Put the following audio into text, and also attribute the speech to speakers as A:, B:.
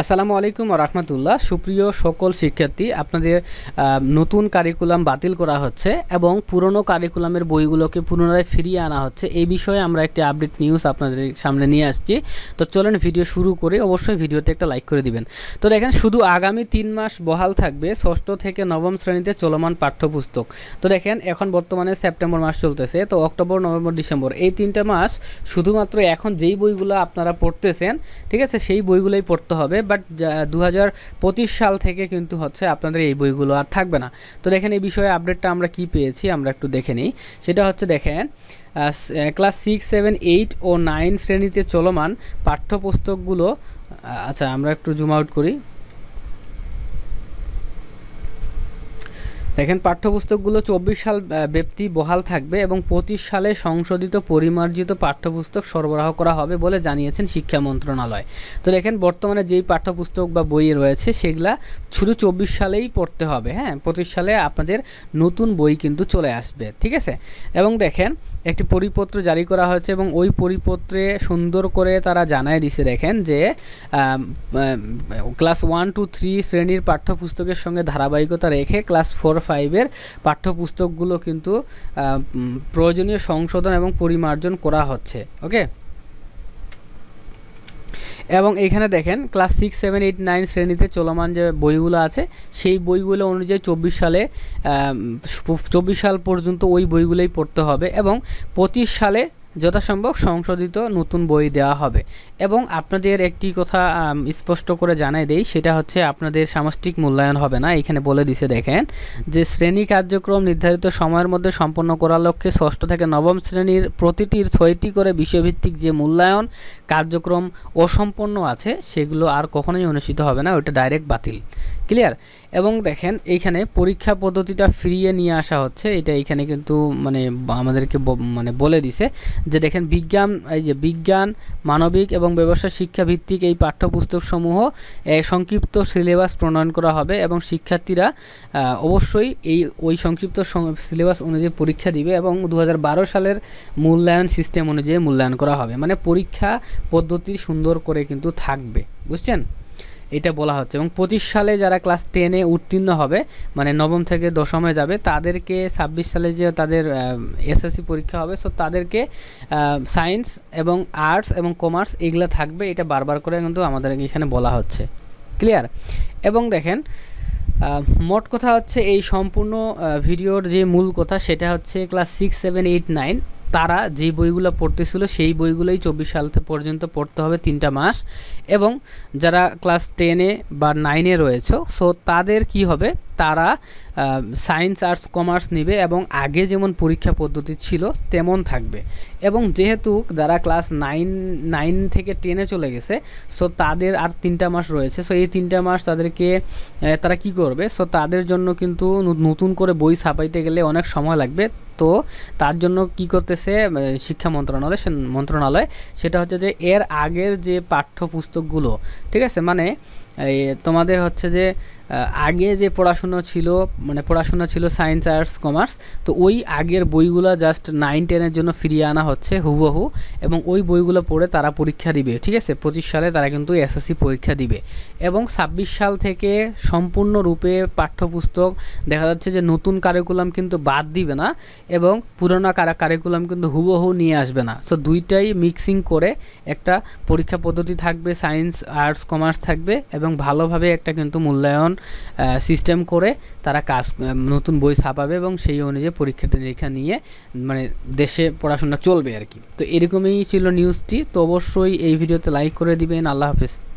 A: আসসালামু আলাইকুম রহমতুল্লাহ। সুপ্রিয় সকল শিক্ষার্থী, আপনাদের নতুন কারিকুলাম বাতিল করা হচ্ছে এবং পুরনো কারিকুলামের বইগুলোকে পুনরায় ফিরিয়ে আনা হচ্ছে। এই বিষয়ে আমরা একটি আপডেট নিউজ আপনাদের সামনে নিয়ে আসছি। তো চলেন ভিডিও শুরু করে অবশ্যই ভিডিওতে একটা লাইক করে দিবেন। তো দেখেন, শুধু আগামী তিন মাস বহাল থাকবে ষষ্ঠ থেকে নবম শ্রেণীতে চলমান পাঠ্যপুস্তক। তো দেখেন, এখন বর্তমানে সেপ্টেম্বর মাস চলতেছে, তো অক্টোবর, নভেম্বর, ডিসেম্বর, এই তিনটা মাস শুধুমাত্র এখন যেই বইগুলো আপনারা পড়তেছেন, ঠিক আছে, সেই বইগুলোই পড়তে হবে। বাট দু হাজার পঁচিশ সাল থেকে কিন্তু হচ্ছে আপনাদের এই বইগুলো আর থাকবে না। তো দেখেন এই বিষয়ে আপডেটটা আমরা কি পেয়েছি, আমরা একটু দেখে নিই। সেটা হচ্ছে দেখেন ক্লাস সিক্স সেভেন এইট ও নাইন শ্রেণীতে চলমান পাঠ্যপুস্তকগুলো আচ্ছা আমরা একটু জুম আউট করি। দেখেন, পাঠ্যপুস্তকগুলো চব্বিশ সাল ব্যক্তি বহাল থাকবে এবং পঁচিশ সালে সংশোধিত পরিমার্জিত পাঠ্যপুস্তক সরবরাহ করা হবে বলে জানিয়েছেন শিক্ষা মন্ত্রণালয়। তো দেখেন, বর্তমানে যেই পাঠ্যপুস্তক বা বই রয়েছে, সেগুলা শুধু চব্বিশ সালেই পড়তে হবে হ্যাঁ? পঁচিশ সালে আপনাদের নতুন বই কিন্তু চলে আসবে, ঠিক আছে? এবং দেখেন একটি পরিপত্র জারি করা হয়েছে এবং ওই পরিপত্রে সুন্দর করে তারা জানায় দিছে, দেখেন যে ক্লাস ওয়ান টু থ্রি শ্রেণির পাঠ্যপুস্তকের সঙ্গে ধারাবাহিকতা রেখে ক্লাস ফোর ফাইভের পাঠ্যপুস্তকগুলো কিন্তু প্রয়োজনীয় সংশোধন এবং পরিমার্জন করা হচ্ছে ওকে এবং এখানে দেখেন class six seven eight nine শ্রেণীতে চলমান যে বইগুলো আছে, সেই বইগুলো অনুযায়ী চব্বিশ সালে চব্বিশ সাল পর্যন্ত ওই বইগুলোই পড়তে হবে এবং পঁচিশ সালে যথাসম্ভব সংশোধিত নতুন বই দেওয়া হবে। এবং আপনাদের একটি কথা স্পষ্ট করে জানাই দেই, সেটা হচ্ছে আপনাদের সামষ্টিক মূল্যায়ন হবে না। এখানে বলে দিছে, দেখেন, যে শ্রেণি কার্যক্রম নির্ধারিত সময়ের মধ্যে সম্পন্ন করার লক্ষ্যে ষষ্ঠ থেকে নবম শ্রেণির প্রতিটির ছয়টি করে বিষয়ভিত্তিক যে মূল্যায়ন কার্যক্রম অসম্পন্ন আছে, সেগুলো আর কখনোই অনুষ্ঠিত হবে না, ওটা ডাইরেক্ট বাতিল। ক্লিয়ার এবং দেখেন, এইখানে পরীক্ষা পদ্ধতিটা ফিরিয়ে নিয়ে আসা হচ্ছে। এটা এখানে কিন্তু মানে আমাদেরকে মানে বলে দিছে যে দেখেন, বিজ্ঞান, এই যে বিজ্ঞান, মানবিক এবং ব্যবসা শিক্ষা ভিত্তিক এই পাঠ্যপুস্তকসমূহ সংক্ষিপ্ত সিলেবাস প্রণয়ন করা হবে এবং শিক্ষার্থীরা অবশ্যই এই, ওই সংক্ষিপ্ত সিলেবাস অনুযায়ী পরীক্ষা দিবে এবং দু হাজার বারো সালের মূল্যায়ন সিস্টেম অনুযায়ী মূল্যায়ন করা হবে। মানে পরীক্ষা পদ্ধতি সুন্দর করে কিন্তু থাকবে। বুঝছেন? এটা বলা হচ্ছে। এবং পঁচিশ সালে যারা ক্লাস টেনে উত্তীর্ণ হবে মানে নবম থেকে দশমে যাবে, তাদেরকে ছাব্বিশ সালে যে তাদের এসএসসি পরীক্ষা হবে সো তাদেরকে সায়েন্স এবং আর্টস এবং কমার্স এগুলো থাকবে, এটা বারবার করে কিন্তু আমাদের এখানে বলা হচ্ছে। ক্লিয়ার এবং দেখেন মোট কথা হচ্ছে এই সম্পূর্ণ ভিডিওর যে মূল কথা, সেটা হচ্ছে class six seven eight nine তারা যেই বইগুলো পড়তেছিল, সেই বইগুলোই চব্বিশ সাল পর্যন্ত পড়তে হবে তিনটা মাস। এবং যারা ক্লাস টেনে বা নাইনে রয়েছে, সো তাদের কি হবে? তারা সায়েন্স, আর্টস, কমার্স নেবে এবং আগে যেমন পরীক্ষা পদ্ধতি ছিল, তেমন থাকবে। এবং যেহেতু যারা ক্লাস নাইন নাইন থেকে টেনে চলে গেছে, সো তাদের আর তিনটা মাস রয়েছে। সো এই তিনটা মাস তাদেরকে তারা কি করবে? সো তাদের জন্য কিন্তু নতুন করে বই ছাপাইতে গেলে অনেক সময় লাগবে। তো তার জন্য কি করতেছে শিক্ষা মন্ত্রণালয় মন্ত্রণালয়, সেটা হচ্ছে যে এর আগের যে পাঠ্যপুস্তকগুলো, ঠিক আছে? মানে তোমাদের হচ্ছে যে আগে যে পড়াশুনো ছিল মানে পড়াশোনা ছিল সায়েন্স, আর্টস, কমার্স, তো ওই আগের বইগুলো জাস্ট নাইন টেনের জন্য ফিরিয়ে আনা হচ্ছে হুবহু এবং ওই বইগুলো পড়ে তারা পরীক্ষা দিবে, ঠিক আছে? পঁচিশ সালে তারা কিন্তু এসএসসি পরীক্ষা দিবে এবং ছাব্বিশ সাল থেকে সম্পূর্ণরূপে পাঠ্যপুস্তক দেখা যাচ্ছে যে নতুন কারিকুলাম কিন্তু বাদ দিবে না এবং পুরোনো কারা কারিকুলাম কিন্তু হুবহু নিয়ে আসবে না। সো দুইটাই মিক্সিং করে একটা পরীক্ষা পদ্ধতি থাকবে, সায়েন্স, আর্টস, কমার্স থাকবে এবং ভালোভাবে একটা কিন্তু মূল্যায়ন সিস্টেম করে তারা কাজ নতুন বই ছাপাবে এবং সেই অনুযায়ী পরীক্ষা নিরীক্ষা নিয়ে মানে দেশে পড়াশোনা চলবে আর কি। তো এরকমই ছিল নিউজটি তো অবশ্যই এই ভিডিওতে লাইক করে দিবেন। আল্লাহ হাফেজ।